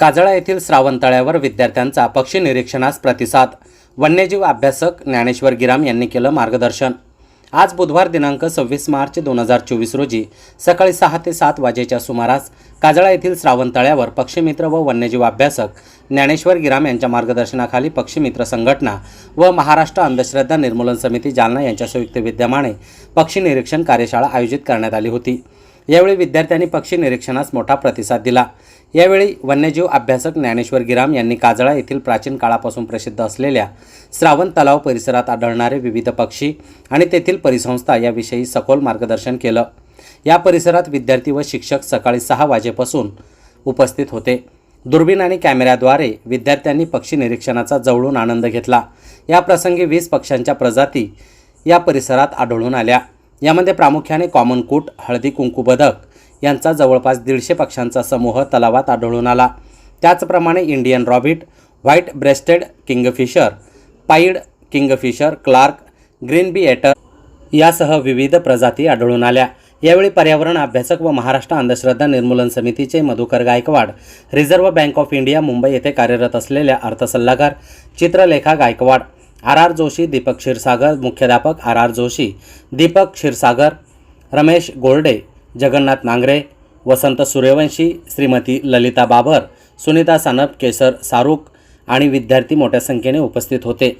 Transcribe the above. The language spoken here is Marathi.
काजळा येथील श्रावणतळ्यावर विद्यार्थ्यांचा पक्षी निरीक्षणास प्रतिसाद. वन्यजीव अभ्यासक ज्ञानेश्वर गिराम यांनी केलं मार्गदर्शन. आज बुधवार दिनांक सव्वीस मार्च दोन हजार चोवीस रोजी सकाळी सहा ते सात वाजेच्या सुमारास काजळा येथील श्रावणतळ्यावर पक्षीमित्र व वन्यजीव अभ्यासक ज्ञानेश्वर गिराम यांच्या मार्गदर्शनाखाली पक्षीमित्र संघटना व महाराष्ट्र अंधश्रद्धा निर्मूलन समिती जालना यांच्या संयुक्त विद्यमाने पक्षी निरीक्षण कार्यशाळा आयोजित करण्यात आली होती. यावेळी विद्यार्थ्यांनी पक्षी निरीक्षणास मोठा प्रतिसाद दिला. यावेळी वन्यजीव अभ्यासक ज्ञानेश्वर गिराम यांनी काजळा येथील प्राचीन काळापासून प्रसिद्ध असलेल्या श्रावण तलाव परिसरात आढळणारे विविध पक्षी आणि तेथील परिसंस्था याविषयी सखोल मार्गदर्शन केलं. या परिसरात विद्यार्थी व शिक्षक सकाळी सहा वाजेपासून उपस्थित होते. दुर्बीण आणि कॅमेऱ्याद्वारे विद्यार्थ्यांनी पक्षी निरीक्षणाचा जवळून आनंद घेतला. या प्रसंगी वीस पक्ष्यांच्या प्रजाती या परिसरात आढळून आल्या. यामध्ये प्रामुख्याने कॉमन कूट हळदी कुंकू बदक यांचा जवळपास दीडशे पक्ष्यांचा समूह तलावात आढळून आला. त्याचप्रमाणे Indian robin white breasted kingfisher pied kingfisher Clark green bee eater यासह विविध प्रजाती आढळून आल्या. यावेळी पर्यावरण अभ्यासक व महाराष्ट्र अंधश्रद्धा निर्मूलन समितीचे Madhukar Gaikwad Reserve Bank of India Mumbai येथे कार्यरत असलेल्या अर्थसल्लागार चित्रलेखा गायकवाड आर आर जोशी दीपक क्षीरसागर मुख्याध्यापक आर आर जोशी दीपक क्षीरसागर रमेश गोरडे जगन्नाथ नांगरे वसंत सूर्यवंशी श्रीमती ललिता बाबर सुनीता सानप केसर सारूक आणि विद्यार्थी मोठ्या संख्येने उपस्थित होते.